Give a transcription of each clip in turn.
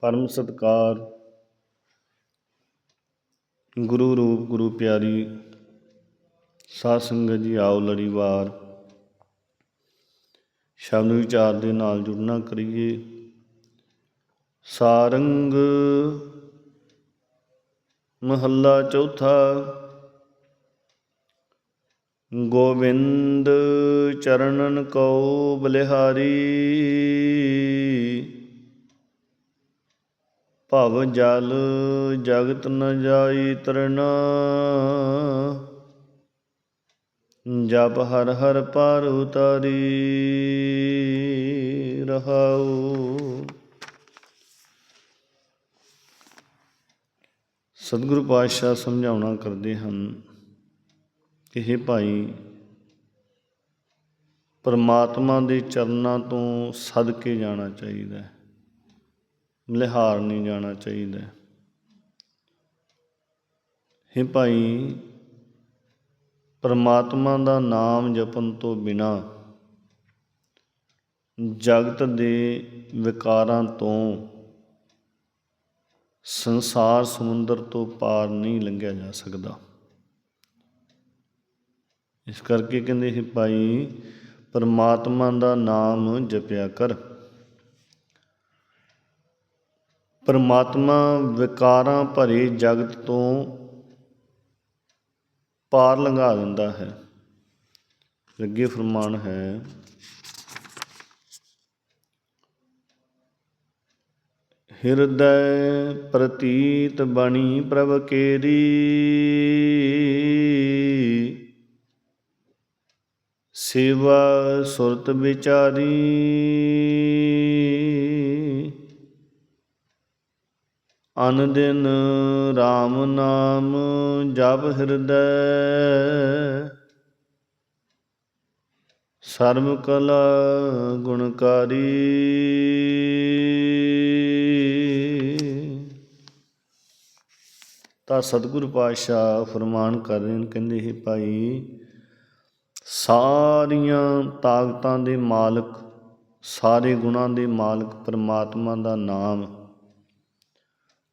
ਪਰਮ ਸਤਕਾਰ। ਗੁਰੂ ਰੂਪ, ਗੁਰੂ ਪਿਆਰੀ, ਸਾਧ ਸੰਗਤ ਜੀ ਆਓ ਲੜੀਵਾਰ ਸ਼ਬਦ ਵਿਚਾਰ ਦੇ ਨਾਲ ਜੁੜਨਾ ਕਰੀਏ। ਸਾਰੰਗ ਮਹੱਲਾ ਚੌਥਾ। ਗੋਵਿੰਦ ਚਰਨਨ ਕਉ ਬਲਿਹਾਰੀ। ਭਵ ਜਲ ਜਗਤ ਨ ਜਾਈ ਤਰਨਾ ਜਪ ਹਰ ਹਰ ਪਰ ਉਤਾਰੀ ਰਹਾਉ। ਸਤਿਗੁਰੂ ਪਾਤਸ਼ਾਹ ਸਮਝਾਉਣਾ ਕਰਦੇ ਹਨ ਕਿ ਇਹ ਭਾਈ ਪਰਮਾਤਮਾ ਦੇ ਚਰਨਾਂ ਤੋਂ ਸਦਕੇ ਜਾਣਾ ਚਾਹੀਦਾ ਹੈ। ਲਿਹਾਰ ਨਹੀਂ ਜਾਣਾ ਚਾਹੀਦਾ। ਹੈ ਭਾਈ, ਪਰਮਾਤਮਾ ਦਾ ਨਾਮ ਜਪਣ ਤੋਂ ਬਿਨਾ ਜਗਤ ਦੇ ਵਿਕਾਰਾਂ ਤੋਂ ਸੰਸਾਰ ਸਮੁੰਦਰ ਤੋਂ ਪਾਰ ਨਹੀਂ ਲੰਘਿਆ ਜਾ ਸਕਦਾ। ਇਸ ਕਰਕੇ ਕਹਿੰਦੇ ਸੀ ਭਾਈ, ਪਰਮਾਤਮਾ ਦਾ ਨਾਮ ਜਪਿਆ ਕਰ। ਪਰਮਾਤਮਾ ਵਿਕਾਰਾਂ ਭਰੇ ਜਗਤ ਤੋਂ ਪਾਰ ਲੰਘਾ ਦਿੰਦਾ ਹੈ। ਅੱਗੇ ਫਰਮਾਨ ਹੈ, ਹਿਰਦੈ ਪ੍ਰਤੀਤ ਬਣੀ ਪ੍ਰਭ ਕੇਰੀ। ਸੇਵਾ ਸੁਰਤ ਵਿਚਾਰੀ। ਅਨ ਦਿਨ RAM ਨਾਮ ਜਪ ਹਿਰਦੈ। ਸਰਬ ਕਲਾ ਗੁਣਕਾਰੀ। ਤਾਂ ਸਤਿਗੁਰੂ ਪਾਤਸ਼ਾਹ ਫਰਮਾਨ ਕਰ ਰਹੇ ਨੇ, ਕਹਿੰਦੇ, ਹੈ ਭਾਈ, ਸਾਰੀਆਂ ਤਾਕਤਾਂ ਦੇ ਮਾਲਕ, ਸਾਰੇ ਗੁਣਾਂ ਦੇ ਮਾਲਕ ਪਰਮਾਤਮਾ ਦਾ ਨਾਮ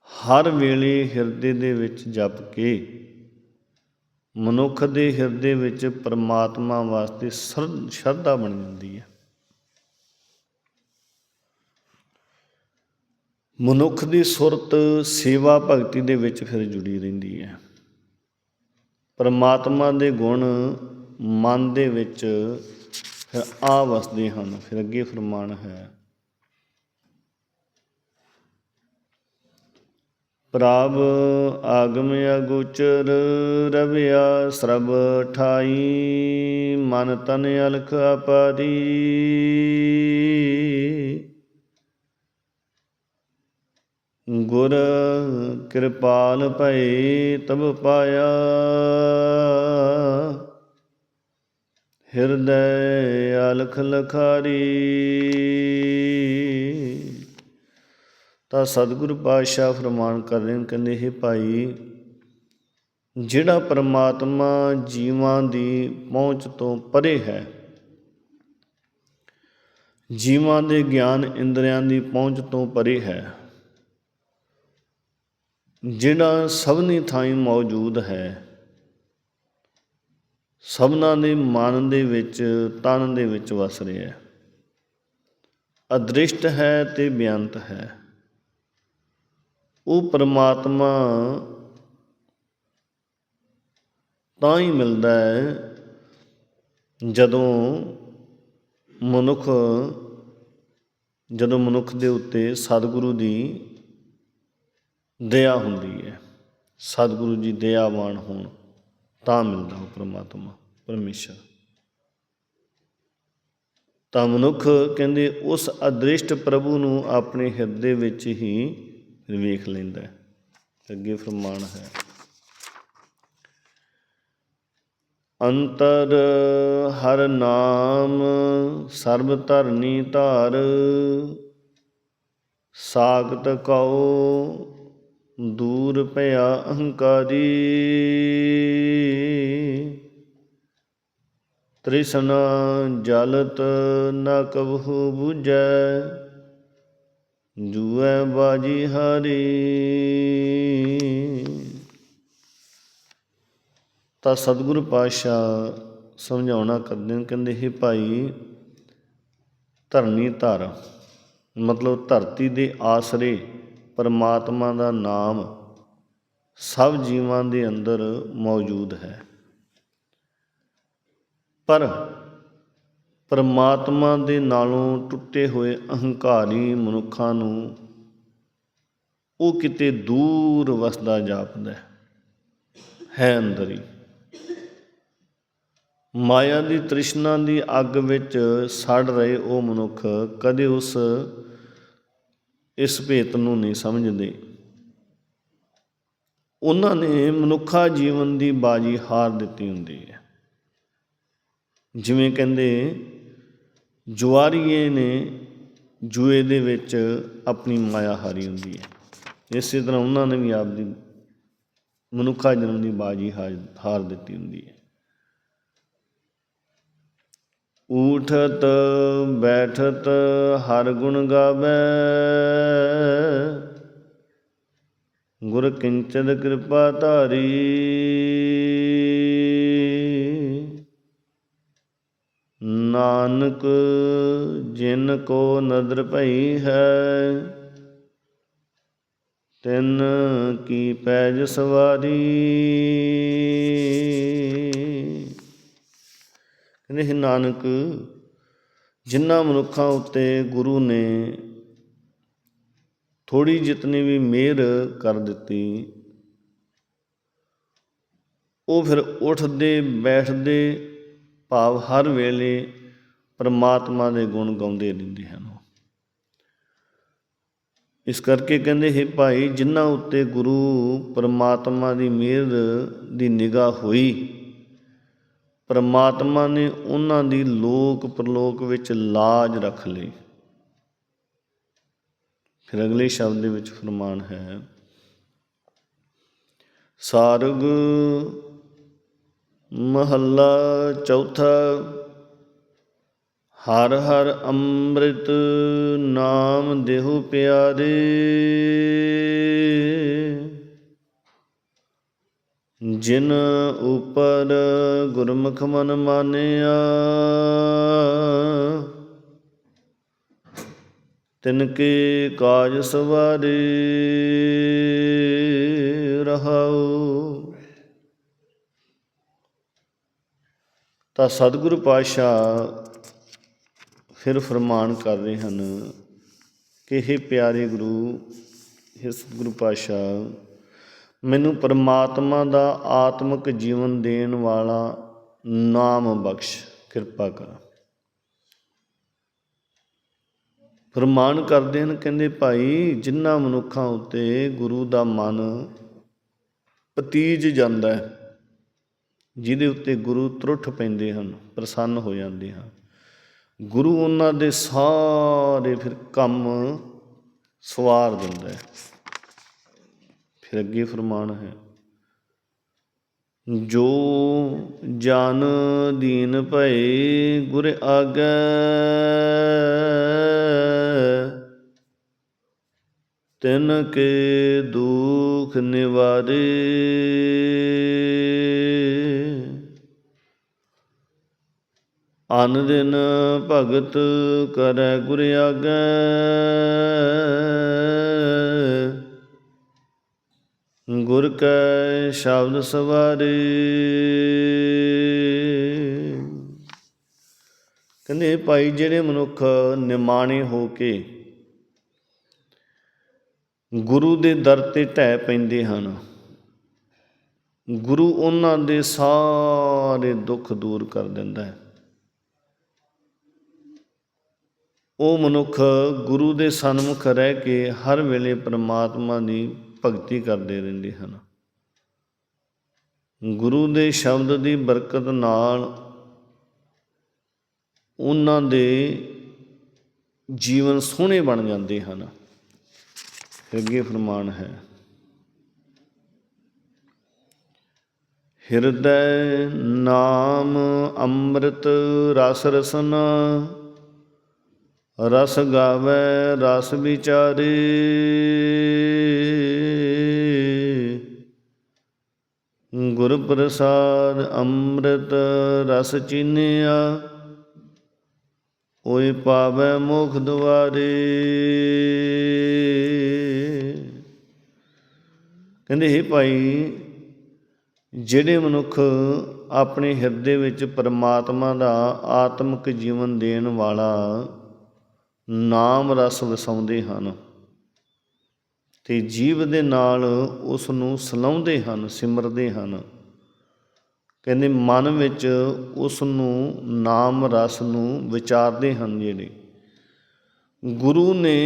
ਹਰ ਵੇਲੇ ਹਿਰਦੇ ਦੇ ਵਿੱਚ ਜਪ ਕੇ, ਮਨੁੱਖ ਦੇ ਹਿਰਦੇ ਵਿੱਚ ਪਰਮਾਤਮਾ ਵਾਸਤੇ ਸ਼ਰਧਾ ਬਣ ਜਾਂਦੀ ਹੈ। ਮਨੁੱਖ ਦੀ ਸੁਰਤ ਸੇਵਾ ਭਗਤੀ ਦੇ ਵਿੱਚ ਫਿਰ ਜੁੜੀ ਰਹਿੰਦੀ ਹੈ। ਪਰਮਾਤਮਾ ਦੇ ਗੁਣ ਮਨ ਦੇ ਵਿੱਚ ਫਿਰ ਆ ਵਸਦੇ ਹਨ, ਫਿਰ ਅੱਗੇ ਫਰਮਾਨ ਹੈ ਪ੍ਰਭ ਆਗਮ ਅਗੋਚਰ ਰਵਿਆ ਸਰਬ ਠਾਈ, ਮਨ ਤਨ ਅਲਖ ਅਪਾਰੀ। ਗੁਰ ਕਿਰਪਾਲ ਭਈ ਤਬ ਪਾਇਆ, ਹਿਰਦੈ ਅਲਖ ਲਖਾਰੀ। ਤਾਂ ਸਤਿਗੁਰੂ ਪਾਤਸ਼ਾਹ ਫਰਮਾਨ ਕਰ ਰਹੇ ਨੇ, ਕਹਿੰਦੇ, ਹੈ ਭਾਈ, ਜਿਹੜਾ ਪਰਮਾਤਮਾ ਜੀਵਾਂ ਦੀ ਪਹੁੰਚ ਤੋਂ ਪਰੇ ਹੈ, ਜੀਵਾਂ ਦੇ ਗਿਆਨ ਇੰਦਰੀਆਂ ਦੀ ਪਹੁੰਚ ਤੋਂ ਪਰੇ ਹੈ ਜਿਹੜਾ ਸਭਨੀ ਥਾਈਂ ਮੌਜੂਦ ਹੈ, ਸਭਨਾਂ ਦੇ ਮਨ ਦੇ ਵਿੱਚ, ਤਨ ਦੇ ਵਿੱਚ ਵਸ ਰਿਹਾ ਹੈ। ਅਦ੍ਰਿਸ਼ਟ ਹੈ ਤੇ ਬਿਆੰਤ ਹੈ। ਉਹ ਪਰਮਾਤਮਾ ਤਾਂ ਹੀ ਮਿਲਦਾ ਹੈ ਜਦੋਂ ਮਨੁੱਖ ਜਦੋਂ ਮਨੁੱਖ ਦੇ ਉੱਤੇ ਸਤਿਗੁਰੂ ਦੀ ਦਇਆ ਹੁੰਦੀ ਹੈ, ਸਤਿਗੁਰੂ ਜੀ ਦਇਆਵਾਨ ਹੋਣ ਤਾਂ ਮਿਲਦਾ ਉਹ ਪਰਮਾਤਮਾ, ਪਰਮੇਸ਼ਰ। ਤਾਂ ਮਨੁੱਖ ਕਹਿੰਦੇ ਉਸ ਅਦ੍ਰਿਸ਼ਟ ਪ੍ਰਭੂ ਨੂੰ ਆਪਣੇ ਹਿਰਦੇ ਵਿੱਚ ਹੀ ਵੇਖ ਲੈਂਦਾ ਅੱਗੇ ਫਰਮਾਨ ਹੈ। ਅੰਤਰ ਹਰ ਨਾਮ ਸਰਬ ਧਰਨੀ ਧਾਰ ਸਾਗਤ ਕਉ ਦੂਰ ਭਇਆ ਅਹੰਕਾਰੀ। ਤ੍ਰਿਸ਼ਨਾ ਜਲਤ ਨ ਕਬਹੂ 부ਜੈ ਜੂਐ ਬਾਜੀ ਹਾਰੀ। ਤਾਂ ਸਤਿਗੁਰੂ ਪਾਤਸ਼ਾਹ ਸਮਝਾਉਣਾ ਕਰਦੇ ਨੇ, ਕਹਿੰਦੇ ਇਹ ਭਾਈ, ਧਰਨੀ ਧਰ। ਮਤਲਬ ਧਰਤੀ ਦੇ ਆਸਰੇ ਪਰਮਾਤਮਾ ਦਾ ਨਾਮ ਸਭ ਜੀਵਾਂ ਦੇ ਅੰਦਰ ਮੌਜੂਦ ਹੈ। ਪਰ ਪਰਮਾਤਮਾ ਦੇ ਨਾਲੋਂ ਟੁੱਟੇ ਹੋਏ ਅਹੰਕਾਰੀ ਮਨੁੱਖਾਂ ਨੂੰ ਉਹ ਕਿਤੇ ਦੂਰ ਵਸਦਾ ਜਾਪਦਾ ਹੈ। ਅੰਦਰ ਹੀ ਮਾਇਆ ਦੀ ਤ੍ਰਿਸ਼ਨਾ ਦੀ ਅੱਗ ਵਿੱਚ ਸੜ ਰਹੇ ਉਹ ਮਨੁੱਖ ਕਦੇ ਉਸ, ਇਸ ਭੇਤ ਨੂੰ ਨਹੀਂ ਸਮਝਦੇ। ਉਹਨਾਂ ਨੇ ਮਨੁੱਖਾ ਜੀਵਨ ਦੀ ਬਾਜੀ ਹਾਰ ਦਿੱਤੀ ਹੁੰਦੀ ਹੈ। ਜਿਵੇਂ ਕਹਿੰਦੇ ਜੁਆਰੀਏ ਨੇ ਜੂਏ ਦੇ ਵਿੱਚ ਆਪਣੀ ਮਾਇਆ ਹਾਰੀ ਹੁੰਦੀ ਹੈ। ਇਸੇ ਤਰ੍ਹਾਂ ਉਹਨਾਂ ਨੇ ਵੀ ਆਪਦੀ ਮਨੁੱਖਾ ਜਨਮ ਦੀ ਬਾਜੀ ਹਾਰ ਦਿੱਤੀ ਹੁੰਦੀ ਹੈ। ਊਠਤ ਬੈਠਤ ਹਰ ਗੁਣ ਗਾਵੇ, ਗੁਰ ਕਿੰਚਨ ਕਿਰਪਾ ਧਾਰੀ। ਨਾਨਕ, ਜਿਨ ਕੋ ਨਦਰ ਭਈ ਹੈ, ਤਿਨ ਕੀ ਪੈਜ ਸਵਾਰੀ। ਕਹਿੰਦੇ ਹੈ ਨਾਨਕ ਜਿਨ੍ਹਾਂ ਮਨੁੱਖਾਂ ਉੱਤੇ ਗੁਰੂ ਨੇ ਥੋੜੀ ਜਿਤਨੀ ਵੀ ਮਿਹਰ ਕਰ ਦਿੱਤੀ, ਉਹ ਫਿਰ ਉੱਠਦੇ, ਬੈਠਦੇ ਭਾਵ ਹਰ ਵੇਲੇ ਪਰਮਾਤਮਾ ਦੇ ਗੁਣ ਗਾਉਂਦੇ ਰਹਿੰਦੇ ਹਨ ਇਸ ਕਰਕੇ ਕਹਿੰਦੇ, ਹੈ ਭਾਈ ਜਿਨ੍ਹਾਂ ਉੱਤੇ ਗੁਰੂ ਪਰਮਾਤਮਾ ਦੀ ਮਿਹਰ ਦੀ ਨਿਗਾਹ ਹੋਈ, ਪਰਮਾਤਮਾ ਨੇ ਉਹਨਾਂ ਦੀ ਲੋਕ ਪ੍ਰਲੋਕ ਵਿੱਚ ਲਾਜ ਰੱਖ ਲਈ। ਫਿਰ ਅਗਲੇ ਸ਼ਬਦ ਦੇ ਵਿੱਚ ਫਰਮਾਨ ਹੈ, ਸਾਰਗ ਮਹੱਲਾ ਚੌਥਾ ਹਰ ਹਰ ਅੰਮ੍ਰਿਤ ਨਾਮ ਦੇਹੁ ਪਿਆਰੇ। ਜਿਨ ਉਪਰ ਗੁਰਮੁਖ ਮਨ ਮਾਨਿਆ, ਤਿਨ ਕੇ ਕਾਜ ਸਵਾਰੇ ਰਹਾਉ। ਤਾਂ ਸਤਿਗੁਰੂ ਪਾਤਸ਼ਾਹ ਫਿਰ ਫਰਮਾਨ ਕਰ ਰਹੇ ਹਨ, ਕਿ ਇਹ ਪਿਆਰੇ ਗੁਰੂ ਇਹ ਸਤਿਗੁਰੂ ਪਾਤਸ਼ਾਹ, ਮੈਨੂੰ ਪਰਮਾਤਮਾ ਦਾ ਆਤਮਿਕ ਜੀਵਨ ਦੇਣ ਵਾਲਾ ਨਾਮ ਬਖਸ਼, ਕਿਰਪਾ ਕਰ। ਫਰਮਾਨ ਕਰਦੇ ਹਨ, ਕਹਿੰਦੇ ਭਾਈ ਜਿਨ੍ਹਾਂ ਮਨੁੱਖਾਂ ਉੱਤੇ ਗੁਰੂ ਦਾ ਮਨ ਪਤੀਜ ਜਾਂਦਾ ਹੈ, ਜਿਹਦੇ ਉੱਤੇ ਗੁਰੂ ਤਰੁੱਠ ਪੈਂਦੇ ਹਨ, ਪ੍ਰਸੰਨ ਹੋ ਜਾਂਦੇ ਹਨ। ਗੁਰੂ ਉਹਨਾਂ ਦੇ ਸਾਰੇ ਫਿਰ ਕੰਮ ਸਵਾਰ ਦਿੰਦਾ ਹੈ। ਫਿਰ ਅੱਗੇ ਫਰਮਾਨ ਹੈ, ਜੋ ਜਨ ਦੀਨ ਭਏ ਗੁਰ ਆਗੈ, ਤਿਨ ਕੇ ਦੁਖ ਨਿਵਾਰੇ। ਅਨ ਦਿਨ ਭਗਤ ਕਰੈ ਗੁਰ ਆਗੈ। ਗੁਰ ਕੈ ਸ਼ਬਦ ਸਵਾਰੇ। ਕਹਿੰਦੇ ਭਾਈ, ਜਿਹੜੇ ਮਨੁੱਖ ਨਿਮਾਣੇ ਹੋ ਕੇ ਗੁਰੂ ਦੇ ਦਰ ਤੇ ਢਹਿ ਪੈਂਦੇ ਹਨ, ਗੁਰੂ ਉਹਨਾਂ ਦੇ ਸਾਰੇ ਦੁੱਖ ਦੂਰ ਕਰ ਦਿੰਦਾ ਹੈ। ਉਹ ਮਨੁੱਖ ਗੁਰੂ ਦੇ ਸਨਮੁਖ ਰਹਿ ਕੇ ਹਰ ਵੇਲੇ ਪ੍ਰਮਾਤਮਾ ਦੀ ਭਗਤੀ ਕਰਦੇ ਰਹਿੰਦੇ ਹਨ। ਗੁਰੂ ਦੇ ਸ਼ਬਦ ਦੀ ਬਰਕਤ ਨਾਲ ਉਹਨਾਂ ਦੇ ਜੀਵਨ ਸੋਹਣੇ ਬਣ ਜਾਂਦੇ ਹਨ। ਅੱਗੇ ਫਰਮਾਨ ਹੈ, ਹਿਰਦੈ ਨਾਮ ਅੰਮ੍ਰਿਤ ਰਸ ਰਸਨਾ ਰਸ ਗਾਵੇ, ਰਸ ਵਿਚਾਰੇ। ਗੁਰ ਪ੍ਰਸਾਦ ਅੰਮ੍ਰਿਤ ਰਸ ਚੀਨਿਆ, ਓਏ ਪਾਵੈ ਮੁਖ ਦੁਆਰੇ। ਕਹਿੰਦੇ हे ਭਾਈ, ਜਿਹੜੇ ਮਨੁੱਖ ਆਪਣੇ ਹਿਰਦੇ ਵਿੱਚ ਪਰਮਾਤਮਾ ਦਾ ਆਤਮਿਕ ਜੀਵਨ ਦੇਣ ਵਾਲਾ ਨਾਮ ਰਸ ਵਸਾਉਂਦੇ ਹਨ ਤੇ ਜੀਵ ਦੇ ਨਾਲ ਉਸ ਨੂੰ ਸਲਾਉਂਦੇ ਹਨ, ਸਿਮਰਦੇ ਹਨ। ਕਹਿੰਦੇ ਮਨ ਵਿੱਚ ਉਸ ਨੂੰ ਨਾਮ ਰਸ ਨੂੰ ਵਿਚਾਰਦੇ ਹਨ ਜਿਹੜੇ। ਗੁਰੂ ਨੇ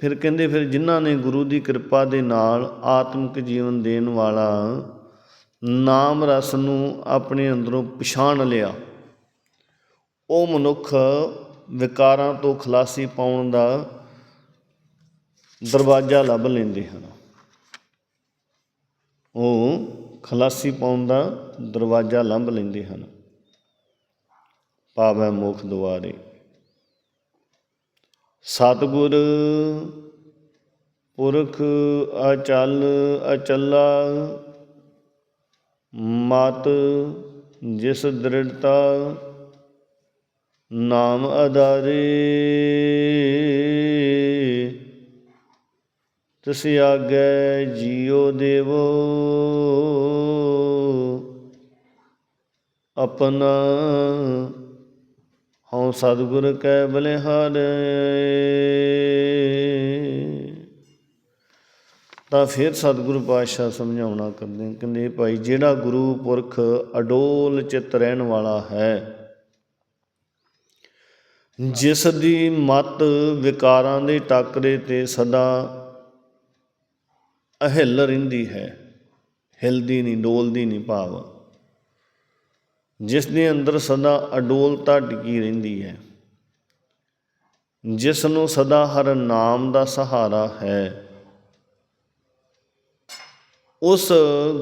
ਫਿਰ ਕਹਿੰਦੇ ਫਿਰ ਜਿਨ੍ਹਾਂ ਨੇ ਗੁਰੂ ਦੀ ਕਿਰਪਾ ਦੇ ਨਾਲ ਆਤਮਿਕ ਜੀਵਨ ਦੇਣ ਵਾਲਾ ਨਾਮ ਰਸ ਨੂੰ ਆਪਣੇ ਅੰਦਰੋਂ ਪਛਾਣ ਲਿਆ, ਉਹ ਮਨੁੱਖ ਵਿਕਾਰਾਂ ਤੋਂ ਖਲਾਸੀ ਪਾਉਣ ਦਾ ਦਰਵਾਜ਼ਾ ਲੱਭ ਲੈਂਦੇ ਹਨ। ਉਹ ਖਲਾਸੀ ਪਾਉਣ ਦਾ ਦਰਵਾਜ਼ਾ ਲੱਭ ਲੈਂਦੇ ਹਨ। ਪਾਵੈ ਮੁਖ ਦੁਆਰੇ। ਸਤਿਗੁਰ ਪੁਰਖ ਅਚਲ ਅਚਲਾ, ਮਤ ਜਿਸ ਦ੍ਰਿੜਤਾ ਨਾਮ ਅਦਾਰੇ ਤਿਸ ਆਗੇ ਜੀਉ ਦੇਵੋ। ਆਪਣਾ ਹਉ ਸਤਿਗੁਰ ਕੈ ਬਲਿਹਾਰ। ਤਾਂ ਫਿਰ ਸਤਿਗੁਰੂ ਪਾਤਸ਼ਾਹ ਸਮਝਾਉਣਾ ਕਰਦੇ ਕਹਿੰਦੇ ਭਾਈ ਜਿਹੜਾ ਗੁਰੂ ਪੁਰਖ ਅਡੋਲ ਚਿੱਤ ਰਹਿਣ ਵਾਲਾ ਹੈ ਜਿਸ ਦੀ ਮਤ ਵਿਕਾਰਾਂ ਦੇ ਟਾਕਰੇ ਤੇ ਸਦਾ ਅਹਿਲ ਰਹਿੰਦੀ ਹੈ, ਹਿਲਦੀ ਨਹੀਂ, ਡੋਲਦੀ ਨਹੀਂ ਭਾਵ। ਜਿਸ ਦੇ ਅੰਦਰ ਸਦਾ ਅਡੋਲਤਾ ਟਿਕੀ ਰਹਿੰਦੀ ਹੈ ਜਿਸ ਨੂੰ ਸਦਾ ਹਰ ਨਾਮ ਦਾ ਸਹਾਰਾ ਹੈ, ਉਸ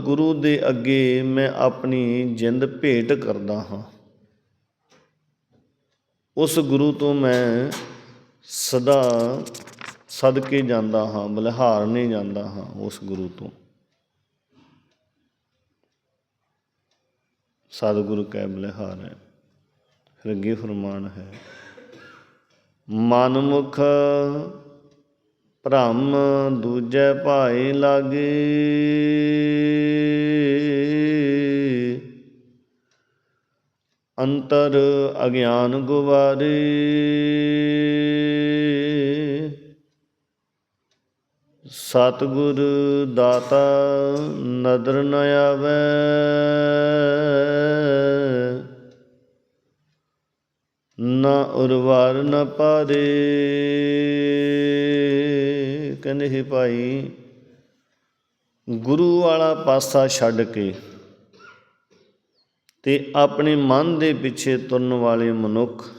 ਗੁਰੂ ਦੇ ਅੱਗੇ ਮੈਂ ਆਪਣੀ ਜਿੰਦ ਭੇਟ ਕਰਦਾ ਹਾਂ। ਉਸ ਗੁਰੂ ਤੋਂ ਮੈਂ ਸਦਾ ਸਦਕੇ ਜਾਂਦਾ ਹਾਂ, ਬਲਿਹਾਰ ਨਹੀਂ ਜਾਂਦਾ ਹਾਂ ਉਸ ਗੁਰੂ ਤੋਂ। ਸਤਿਗੁਰੂ ਕੈ ਬਲਿਹਾਰ ਹੈ, ਫਿਰ ਅੱਗੇ ਫਰਮਾਨ ਹੈ ਮਨ ਮੁਖ ਭ੍ਰਮ ਦੂਜੇ ਭਾਏ ਲਾਗੇ। ਅੰਤਰ ਅਗਿਆਨ ਗੁਵਾਰੇ। ਸਤਿਗੁਰ ਦਾਤਾ ਨਦਰ ਨ ਆਵੇ। ਨਾ ਉਰਵਾਰ ਨ ਪਾਰੇ। ਕਹਿੰਦੇ ਹੈ ਭਾਈ, ਗੁਰੂ ਵਾਲਾ ਪਾਸਾ ਛੱਡ ਕੇ ਤੇ ਆਪਣੇ ਮਨ ਦੇ ਪਿੱਛੇ ਤੁਰਨ ਵਾਲੇ ਮਨੁੱਖ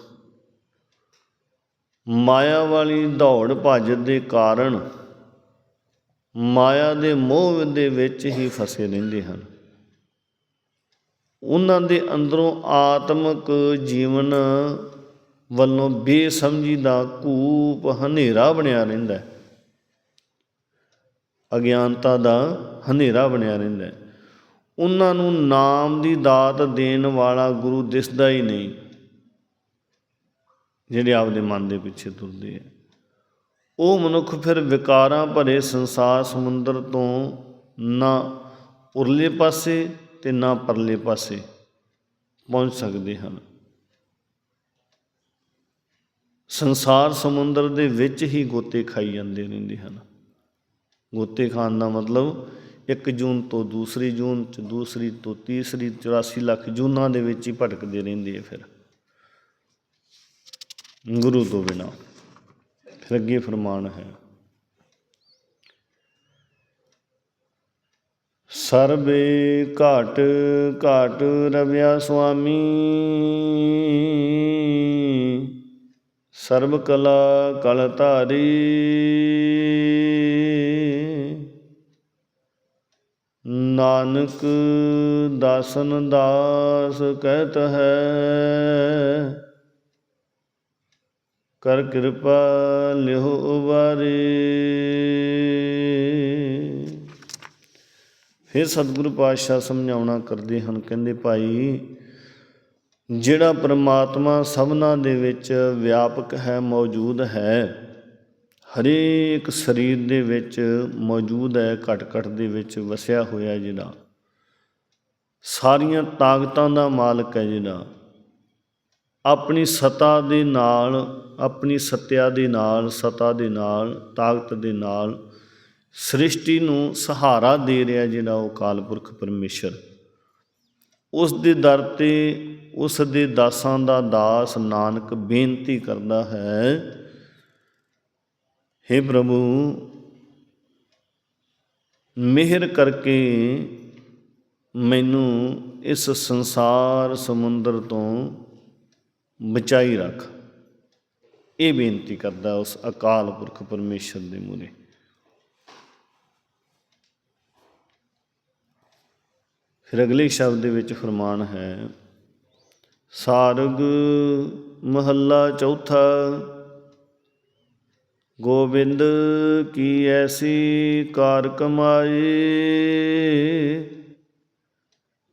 ਮਾਇਆ ਵਾਲੀ ਦੌੜ ਭੱਜ ਦੇ ਕਾਰਨ ਮਾਇਆ ਦੇ ਮੋਹ ਦੇ ਵਿੱਚ ਹੀ ਫਸੇ ਰਹਿੰਦੇ ਹਨ। ਉਹਨਾਂ ਦੇ ਅੰਦਰੋਂ ਆਤਮਿਕ ਜੀਵਨ ਵੱਲੋਂ ਬੇਸਮਝੀ ਦਾ ਕੂਪ ਹਨੇਰਾ ਬਣਿਆ ਰਹਿੰਦਾ ਹੈ। ਅਗਿਆਨਤਾ ਦਾ ਹਨੇਰਾ ਬਣਿਆ ਰਹਿੰਦਾ ਹੈ। ਉਹਨਾਂ ਨੂੰ ਨਾਮ ਦੀ ਦਾਤ ਦੇਣ ਵਾਲਾ ਗੁਰੂ ਦਿਸਦਾ ਹੀ ਨਹੀਂ। ਜਿਹੜੇ ਆਪਦੇ ਮਨ ਦੇ ਪਿੱਛੇ ਤੁਰਦੇ ਆ। ਉਹ ਮਨੁੱਖ ਫਿਰ ਵਿਕਾਰਾਂ ਭਰੇ ਸੰਸਾਰ ਸਮੁੰਦਰ ਤੋਂ ਨਾ ਉਰਲੇ ਪਾਸੇ ਤੇ ਨਾ ਪਰਲੇ ਪਾਸੇ ਪਹੁੰਚ ਸਕਦੇ ਹਨ। ਸੰਸਾਰ ਸਮੁੰਦਰ ਦੇ ਵਿੱਚ ਹੀ ਗੋਤੇ ਖਾਈ ਜਾਂਦੇ ਰਹਿੰਦੇ ਹਨ। ਗੋਤੇ ਖਾਣ ਦਾ ਮਤਲਬ 1 ਜੂਨ ਤੋਂ ਦੂਸਰੀ ਜੂਨ ਚ, ਦੂਸਰੀ ਤੋਂ ਤੀਸਰੀ 84 ਲੱਖ ਜੂਨਾਂ ਦੇ ਵਿੱਚ ਹੀ ਭਟਕਦੇ ਰਹਿੰਦੇ ਆ ਫਿਰ। ਗੁਰੂ ਤੋਂ ਬਿਨਾ। ਫਿਰ ਅੱਗੇ ਫਰਮਾਨ ਹੈ, ਸਰਬੇ ਘਾਟ ਘਾਟ ਰਵਿਆ ਸੁਆਮੀ। ਸਰਬ ਕਲਾ ਕਲ ਧਾਰੀ। ਨਾਨਕ ਦਾਸਨ ਦਾਸ ਕਹਿਤ ਹੈ। ਕਰ ਕਿਰਪਾ ਲਿਹੁ ਉਬਾਰੇ। ਫਿਰ ਸਤਿਗੁਰੂ ਪਾਤਸ਼ਾਹ ਸਮਝਾਉਣਾ ਕਰਦੇ ਹਨ, ਕਹਿੰਦੇ ਭਾਈ, ਜਿਹੜਾ ਪ੍ਰਮਾਤਮਾ ਸਭਨਾ ਦੇ ਵਿੱਚ ਵਿਆਪਕ ਹੈ, ਮੌਜੂਦ ਹੈ। ਹਰੇਕ ਸਰੀਰ ਦੇ ਵਿੱਚ ਮੌਜੂਦ ਹੈ, ਘਟ ਘਟ ਦੇ ਵਿੱਚ ਵਸਿਆ ਹੋਇਆ ਜਿਹੜਾ। ਸਾਰੀਆਂ ਤਾਕਤਾਂ ਦਾ ਮਾਲਕ ਹੈ ਜਿਹੜਾ। ਆਪਣੀ ਸਤਾ ਦੇ ਨਾਲ, ਆਪਣੀ ਸਤਿਆ ਦੇ ਨਾਲ, ਸਤਾ ਦੇ ਨਾਲ, ਤਾਕਤ ਦੇ ਨਾਲ ਸ੍ਰਿਸ਼ਟੀ ਨੂੰ ਸਹਾਰਾ ਦੇ ਰਿਹਾ ਜਿਹੜਾ ਉਹ ਕਾਲਪੁਰਖ ਪਰਮੇਸ਼ਰ। ਉਸ ਦੇ ਦਰ ਤੇ, ਉਸ ਦੇ ਦਾਸਾਂ ਦਾ ਦਾਸ ਨਾਨਕ ਬੇਨਤੀ ਕਰਦਾ ਹੈ हे ਪ੍ਰਭੂ, ਮਿਹਰ ਕਰਕੇ ਮੈਨੂੰ ਇਸ ਸੰਸਾਰ ਸਮੁੰਦਰ ਤੋਂ ਬਚਾਈ ਰੱਖ। ਇਹ ਬੇਨਤੀ ਕਰਦਾ ਉਸ ਅਕਾਲ ਪੁਰਖ ਪਰਮੇਸ਼ਰ ਦੇ ਮੂਹਰੇ। ਫਿਰ ਅਗਲੇ ਸ਼ਬਦ ਦੇ ਵਿੱਚ ਫਰਮਾਨ ਹੈ, ਸਾਰਗ ਮਹੱਲਾ ਚੌਥਾ ਗੋਬਿੰਦ ਕੀ ਐਸੀ ਕਾਰ ਕਮਾਏ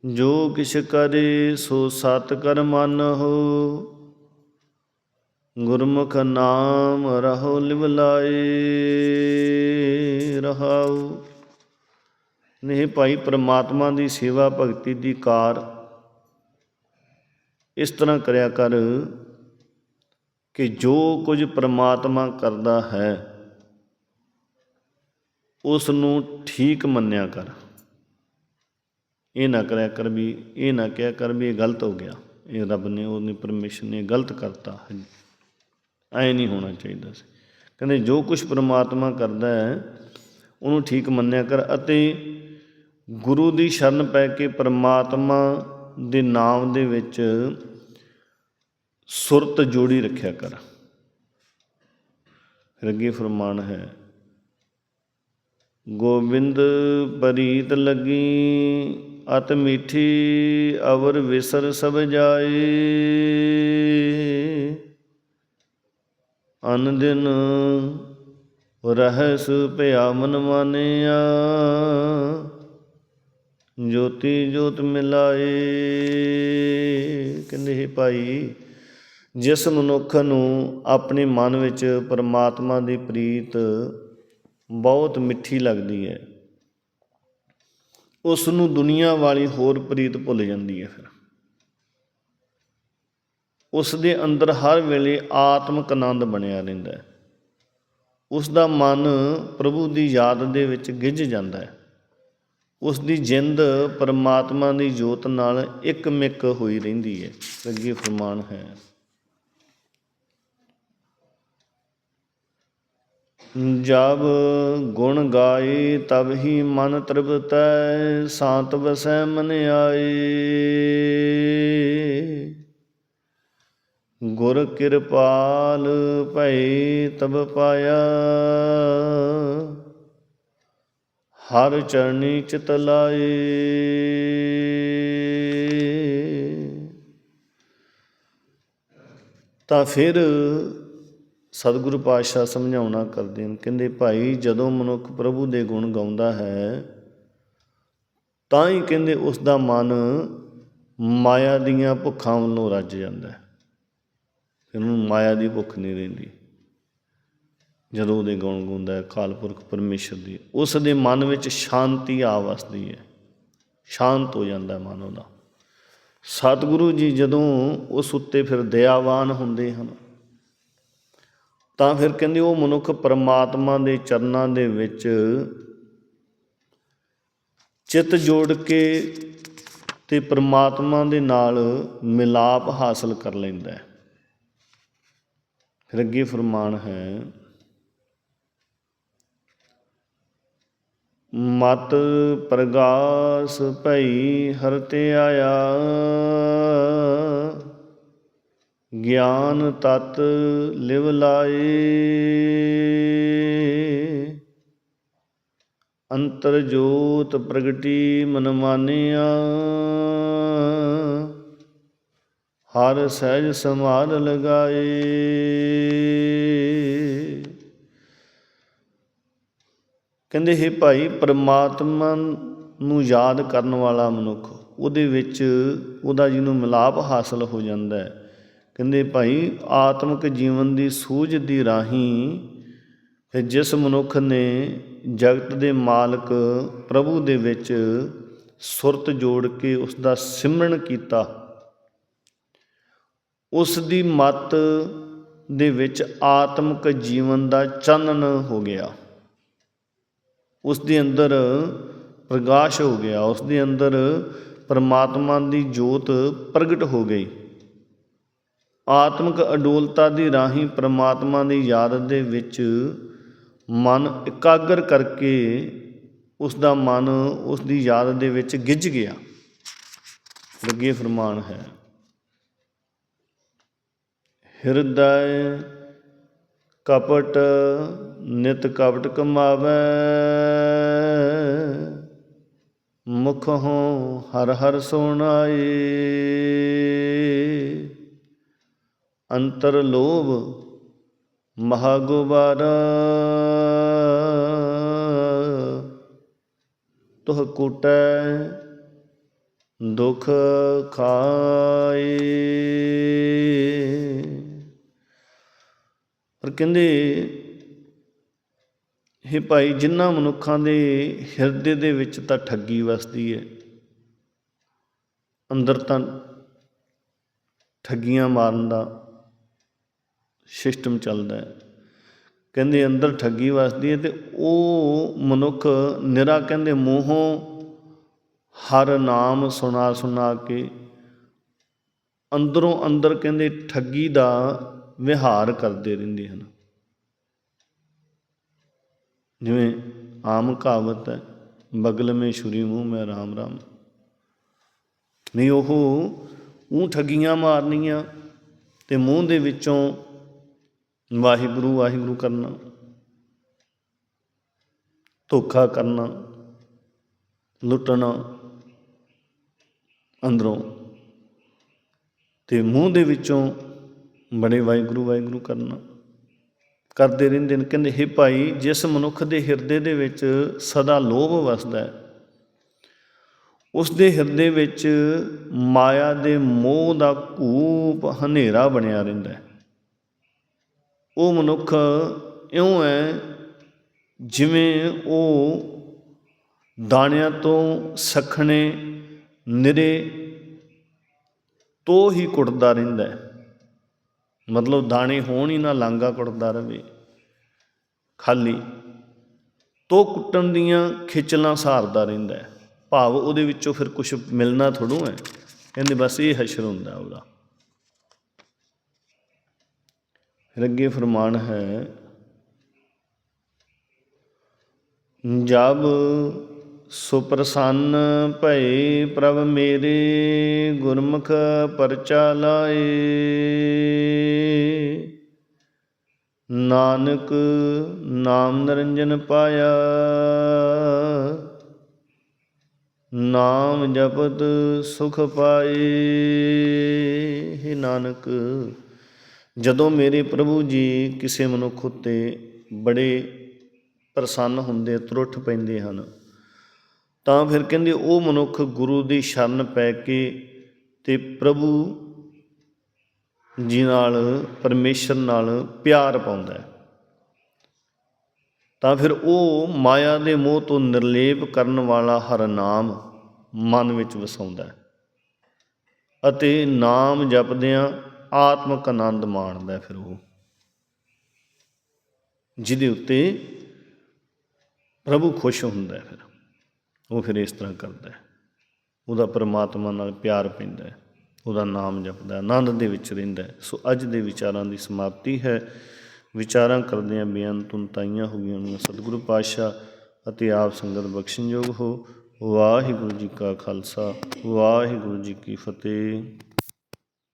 ਜੋ ਕਿਛ ਕਰੇ ਸੋ ਸਤ ਕਰ ਮਨ ਹੋ। ਗੁਰਮੁਖ ਨਾਮ ਰਹੋ ਲਿਵ ਲਾਏ, ਰਹਾਉ। ਨਹੀਂ ਭਾਈ, ਪ੍ਰਮਾਤਮਾ ਦੀ ਸੇਵਾ ਭਗਤੀ ਦੀ ਕਾਰ ਇਸ ਤਰ੍ਹਾਂ ਕਰਿਆ ਕਰ। ਕਿ ਜੋ ਕੁਝ ਪ੍ਰਮਾਤਮਾ ਕਰਦਾ ਹੈ ਉਸ ਨੂੰ ਠੀਕ ਮੰਨਿਆ ਕਰ। ਇਹ ਨਾ ਕਰਿਆ ਕਰ ਵੀ, ਇਹ ਨਾ ਕਿਹਾ ਕਰ ਵੀ ਇਹ ਗਲਤ ਹੋ ਗਿਆ। ਇਹ ਰੱਬ ਨੇ, ਉਹਨੇ ਪਰਮੇਸ਼ਰ ਨੇ ਗਲਤ ਕਰਤਾ। ਐ ਨਹੀਂ ਹੋਣਾ ਚਾਹੀਦਾ ਸੀ। ਕਹਿੰਦੇ ਜੋ ਕੁਝ ਪ੍ਰਮਾਤਮਾ ਕਰਦਾ ਹੈ, ਉਹਨੂੰ ਠੀਕ ਮੰਨਿਆ ਕਰ ਅਤੇ ਗੁਰੂ ਦੀ ਸ਼ਰਨ ਪੈ ਕੇ ਪ੍ਰਮਾਤਮਾ ਦੇ ਨਾਮ ਦੇ ਵਿੱਚ ਸੁਰਤ ਜੋੜੀ ਰੱਖਿਆ ਕਰ। ਫਿਰ ਅੱਗੇ ਫਰਮਾਨ ਹੈ, ਗੋਬਿੰਦ ਪਰੀਤ ਲੱਗੀ, ਅਤ ਮਿੱਠੀ ਅਵਰ ਵਿਸਰ ਸਭ ਜਾਏ। ਅਨ ਦਿਨ ਰਹਿਸ ਭਿਆ ਮਨ ਮਾਨਿਆ, ਜੋਤੀ ਜੋਤ ਮਿਲਾਏ। ਕਹਿੰਦੇ ਹੈ ਭਾਈ ਜਿਸ ਮਨੁੱਖ ਨੂੰ ਆਪਣੇ ਮਨ ਵਿੱਚ ਪਰਮਾਤਮਾ ਦੀ ਪ੍ਰੀਤ ਬਹੁਤ ਮਿੱਠੀ ਲੱਗਦੀ ਹੈ, ਉਸ ਨੂੰ ਦੁਨੀਆ ਵਾਲੀ ਹੋਰ ਪ੍ਰੀਤ ਭੁੱਲ ਜਾਂਦੀ ਹੈ ਫਿਰ। ਉਸ ਦੇ ਅੰਦਰ ਹਰ ਵੇਲੇ ਆਤਮਕ ਆਨੰਦ ਬਣਿਆ ਰਹਿੰਦਾ ਹੈ। ਉਸ ਦਾ ਮਨ ਪ੍ਰਭੂ ਦੀ ਯਾਦ ਦੇ ਵਿੱਚ ਗਿੱਝ ਜਾਂਦਾ ਹੈ। ਉਸ ਦੀ ਜਿੰਦ ਪਰਮਾਤਮਾ ਦੀ ਜੋਤ ਨਾਲ ਇੱਕ ਮਿਕ ਹੋਈ ਰਹਿੰਦੀ ਹੈ। ਅੱਗੇ ਫਰਮਾਨ ਹੈ। ਜਬ ਗੁਣ ਗਾਏ ਤਬ ਹੀ ਮਨ ਤ੍ਰਿਪਤੈ ਸਾਤ ਵਸੈ ਮਨ ਆਏ। ਗੁਰ ਕਿਰਪਾਲ ਭਈ ਤਬ ਪਾਇਆ, ਹਰ ਚਰਣੀ ਚਿਤ ਲਾਏ। ਤਾਂ ਫਿਰ ਸਤਿਗੁਰੂ ਪਾਤਸ਼ਾਹ ਸਮਝਾਉਣਾ ਕਰਦੇ ਹਨ, ਕਹਿੰਦੇ ਭਾਈ ਜਦੋਂ ਮਨੁੱਖ ਪ੍ਰਭੂ ਦੇ ਗੁਣ ਗਾਉਂਦਾ ਹੈ, ਤਾਂ ਹੀ ਕਹਿੰਦੇ ਉਸ ਦਾ ਮਨ ਮਾਇਆ ਦੀਆਂ ਭੁੱਖਾਂ ਵੱਲੋਂ ਰੱਜ ਜਾਂਦਾ ਹੈ। ਇਹਨੂੰ ਮਾਇਆ ਦੀ ਭੁੱਖ ਨਹੀਂ ਰਹਿੰਦੀ। ਜਦੋਂ ਉਹਦੇ ਗੁਣ ਗਾਉਂਦਾ ਹੈ ਕਾਲਪੁਰਖ ਪਰਮੇਸ਼ਰ ਦੀ ਉਸ ਦੇ ਮਨ ਵਿੱਚ ਸ਼ਾਂਤੀ ਆ ਵਸਦੀ ਹੈ। ਸ਼ਾਂਤ ਹੋ ਜਾਂਦਾ ਮਨ ਉਹਦਾ। ਸਤਿਗੁਰੂ ਜੀ ਜਦੋਂ ਉਸ ਉੱਤੇ ਫਿਰ ਦਇਆਵਾਨ ਹੁੰਦੇ ਹਨ ਤਾਂ ਫਿਰ ਕਹਿੰਦੇ ਉਹ ਮਨੁੱਖ ਪਰਮਾਤਮਾ ਦੇ ਚਰਨਾਂ ਦੇ ਵਿੱਚ ਚਿੱਤ ਜੋੜ ਕੇ ਤੇ ਪਰਮਾਤਮਾ ਦੇ ਨਾਲ ਮਿਲਾਪ ਹਾਸਲ ਕਰ ਲੈਂਦਾ ਹੈ। ਫਿਰ ਅੱਗੇ ਫਰਮਾਨ ਹੈ, ਮਤ ਪ੍ਰਗਾਸ ਭਈ ਹਰਤੇ ਆਇਆ। ਗਿਆਨ ਤਤ ਲਿਵ ਲਾਏ। ਅੰਤਰ ਜੋਤ ਪ੍ਰਗਟੀ ਮਨ ਮਾਨਿਆ। ਹਰ ਸਹਿਜ ਸਮਾਲ ਲਗਾਏ। ਕਹਿੰਦੇ, ਹੈ ਭਾਈ, ਪ੍ਰਮਾਤਮਾ ਨੂੰ ਯਾਦ ਕਰਨ ਵਾਲਾ ਮਨੁੱਖ, ਉਹਦੇ ਵਿੱਚ ਉਹਦਾ ਜਿਹਨੂੰ ਮਿਲਾਪ ਹਾਸਲ ਹੋ ਜਾਂਦਾ ਹੈ ਕਹਿੰਦੇ ਭਾਈ, ਆਤਮਿਕ ਜੀਵਨ ਦੀ ਸੂਝ ਦੀ ਰਾਹੀਂ ਫਿਰ ਜਿਸ ਮਨੁੱਖ ਨੇ ਜਗਤ ਦੇ ਮਾਲਕ ਪ੍ਰਭੂ ਦੇ ਵਿੱਚ ਸੁਰਤ ਜੋੜ ਕੇ ਉਸ ਦਾ ਸਿਮਰਨ ਕੀਤਾ ਉਸ ਦੀ ਮਤ ਦੇ ਵਿੱਚ ਆਤਮਿਕ ਜੀਵਨ ਦਾ ਚਾਨਣ ਹੋ ਗਿਆ। ਉਸ ਦੇ ਅੰਦਰ ਪ੍ਰਕਾਸ਼ ਹੋ ਗਿਆ ਉਸ ਦੇ ਅੰਦਰ ਪਰਮਾਤਮਾ ਦੀ ਜੋਤ ਪ੍ਰਗਟ ਹੋ ਗਈ। ਆਤਮਿਕ ਅਡੋਲਤਾ ਦੀ ਰਾਹੀਂ ਪਰਮਾਤਮਾ ਦੀ ਯਾਦ ਦੇ ਵਿੱਚ ਮਨ ਇਕਾਗਰ ਕਰਕੇ ਉਸ ਦਾ ਮਨ ਉਸ ਦੀ ਯਾਦ ਦੇ ਵਿੱਚ ਗਿੱਜ ਗਿਆ। ਲੱਗੇ ਫਰਮਾਨ ਹੈ। ਹਿਰਦੈ ਕਪਟ ਨਿਤ ਕਪਟ ਕਮਾਵੇ, ਮੁਖ ਹੋ ਹਰ ਹਰ ਸੋਣਾਏ। ਅੰਤਰ ਲੋਭ ਮਹਾ ਗੁਬਾਰਾ। ਤੁਹ ਕੁਟੈ ਦੁਖ ਖਾਏ। ਪਰ ਕਹਿੰਦੇ ਇਹ ਭਾਈ ਜਿਨ੍ਹਾਂ ਮਨੁੱਖਾਂ ਦੇ ਹਿਰਦੇ ਦੇ ਵਿੱਚ ਤਾਂ ਠੱਗੀ ਵਸਦੀ ਹੈ ਅੰਦਰ ਤਾਂ ਠੱਗੀਆਂ ਮਾਰਨ ਦਾ ਸਿਸਟਮ ਚੱਲਦਾ ਕਹਿੰਦੇ ਅੰਦਰ ਠੱਗੀ ਵਸਦੀ ਹੈ ਤੇ ਉਹ ਮਨੁੱਖ ਨਿਰਾ ਕਹਿੰਦੇ ਮੂੰਹੋਂ ਹਰ ਨਾਮ ਸੁਣਾ ਸੁਣਾ ਕੇ ਅੰਦਰੋਂ ਅੰਦਰ ਕਹਿੰਦੇ ਠੱਗੀ ਦਾ ਵਿਹਾਰ ਕਰਦੇ ਰਹਿੰਦੇ ਹਨ। ਜਿਵੇਂ ਆਮ ਕਹਾਵਤ ਹੈ, ਬਗਲ ਮੇ ਛੁਰੀ ਮੂੰਹ ਮੈਂ ਰਾਮ ਰਾਮ। ਨਹੀਂ, ਉਹ ਉਹ ਠੱਗੀਆਂ ਮਾਰਨੀਆਂ ਤੇ ਮੂੰਹ ਦੇ ਵਿੱਚੋਂ ਵਾਹਿਗੁਰੂ ਵਾਹਿਗੁਰੂ ਕਰਨਾ। ਧੋਖਾ ਕਰਨਾ। ਲੁੱਟਣਾ। ਅੰਦਰੋਂ। ਤੇ ਮੂੰਹ ਦੇ ਵਿੱਚੋਂ ਬੜੇ ਵਾਹਿਗੁਰੂ ਵਾਹਿਗੁਰੂ ਕਰਨਾ। ਕਰਦੇ ਰਹਿੰਦੇ ਨੇ, ਕਹਿੰਦੇ, ਹੇ ਭਾਈ, ਜਿਸ ਮਨੁੱਖ ਦੇ ਹਿਰਦੇ ਦੇ ਵਿੱਚ ਸਦਾ ਲੋਭ ਵਸਦਾ ਹੈ, ਉਸ ਦੇ ਹਿਰਦੇ ਵਿੱਚ ਮਾਇਆ ਦੇ ਮੋਹ ਦਾ ਕੂਪ ਹਨੇਰਾ ਬਣਿਆ ਰਹਿੰਦਾ ਹੈ। ਉਹ ਮਨੁੱਖ ਇਉਂ ਹੈ ਜਿਵੇਂ ਉਹ ਦਾਣਿਆਂ ਤੋਂ ਸਖਣੇ ਨਿਰੇ ਤੋਂ ਹੀ ਕੁੱਟਦਾ ਰਹਿੰਦਾ ਹੈ। ਮਤਲਬ ਦਾਣੇ ਹੋਣ ਹੀ ਨਾ ਲਾਂਗਾ ਕੁੱਟਦਾ ਰਹੇ ਖਾਲੀ ਤੋ ਕੁੱਟਣ ਦੀਆਂ ਖਿਚਲਾਂ ਸਹਾਰਦਾ ਰਹਿੰਦਾ ਭਾਵ ਉਹਦੇ ਵਿੱਚੋਂ ਫਿਰ ਕੁਝ ਮਿਲਣਾ ਥੋੜੂ ਹੈ। ਕਹਿੰਦੇ ਬਸ ਇਹ ਹਸ਼ਰ ਹੁੰਦਾ ਉਹਦਾ। ਫਿਰ ਅੱਗੇ ਫਰਮਾਨ ਹੈ, ਜਬ ਸੁਪ੍ਰਸੰਨ ਭਏ ਪ੍ਰਭ ਮੇਰੇ ਗੁਰਮੁਖ ਪਰਚਾ ਲਾਏ। ਨਾਨਕ ਨਾਮ ਨਿਰੰਜਨ ਪਾਇਆ, ਨਾਮ ਜਪਤ ਸੁਖ ਪਾਏ। ਹੈ ਨਾਨਕ ਜਦੋਂ ਮੇਰੇ ਪ੍ਰਭੂ ਜੀ ਕਿਸੇ ਮਨੁੱਖ ਉੱਤੇ ਬੜੇ ਪ੍ਰਸੰਨ ਹੁੰਦੇ, ਤੁਰਠ ਪੈਂਦੇ ਹਨ, ਤਾਂ ਫਿਰ ਕਹਿੰਦੇ ਉਹ ਮਨੁੱਖ ਗੁਰੂ ਦੀ ਸ਼ਰਨ ਪੈ ਕੇ ਤੇ ਪ੍ਰਭੂ ਜੀ ਨਾਲ, ਪਰਮੇਸ਼ਰ ਨਾਲ ਪਿਆਰ ਪਾਉਂਦਾ ਹੈ। ਤਾਂ ਫਿਰ ਉਹ ਮਾਇਆ ਦੇ ਮੋਹ ਤੋਂ ਨਿਰਲੇਪ ਕਰਨ ਵਾਲਾ ਹਰ ਨਾਮ ਮਨ ਵਿੱਚ ਵਸਾਉਂਦਾ ਹੈ। ਅਤੇ ਨਾਮ ਜਪਦਿਆਂ ਆਤਮਿਕ ਆਨੰਦ ਮਾਣਦਾ ਫਿਰ ਉਹ। ਜਿਹਦੇ ਉੱਤੇ ਪ੍ਰਭੂ ਖੁਸ਼ ਹੁੰਦਾ ਹੈ ਫਿਰ। ਉਹ ਫਿਰ ਇਸ ਤਰ੍ਹਾਂ ਕਰਦਾ ਹੈ। ਉਹਦਾ ਪਰਮਾਤਮਾ ਨਾਲ ਪਿਆਰ ਪੈਂਦਾ ਹੈ। ਉਹਦਾ ਨਾਮ ਜਪਦਾ ਆਨੰਦ ਦੇ ਵਿੱਚ ਰਹਿੰਦਾ ਸੋ ਅੱਜ ਦੇ ਵਿਚਾਰਾਂ ਦੀ ਸਮਾਪਤੀ ਹੈ। ਵਿਚਾਰਾਂ ਕਰਦਿਆਂ ਬੇਅੰਤ ਤੁਨਤਾਈਆਂ ਹੋ ਗਈਆਂ ਹੋਣਗੀਆਂ ਸਤਿਗੁਰੂ ਪਾਤਸ਼ਾਹ ਅਤੇ ਆਪ ਸੰਗਤ ਬਖਸ਼ਣਯੋਗ ਹੋ। ਵਾਹਿਗੁਰੂ ਜੀ ਕਾ ਖਾਲਸਾ। ਵਾਹਿਗੁਰੂ ਜੀ ਕੀ ਫਤਿਹ।